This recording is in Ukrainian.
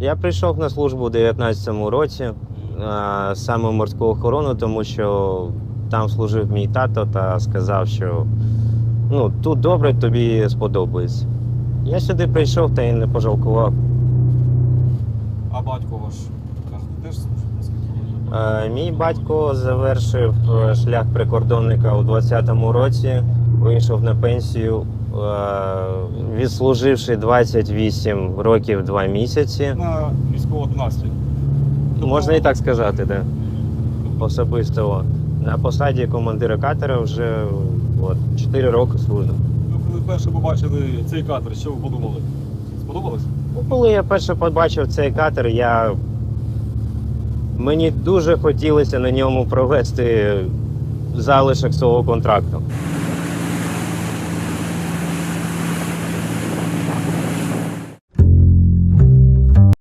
Я прийшов на службу у 19-му році, е, саме в морську охорону, тому що там служив мій тато та сказав, що ну, тут добре, тобі сподобається. Я сюди прийшов та й не пожалкував. А батько ваш каже, теж Е, Мій батько завершив е, шлях прикордонника у 20-му році, вийшов на пенсію, е, відслуживши 28 років 2 місяці. На військово 12. Можна і так сказати, де особисто. На посаді командира катера вже от, 4 роки служу. Ну, коли вперше побачили цей катер, що ви подумали? Сподобалось? Ну, Коли я перше побачив цей катер, я... мені дуже хотілося на ньому провести залишок свого контракту.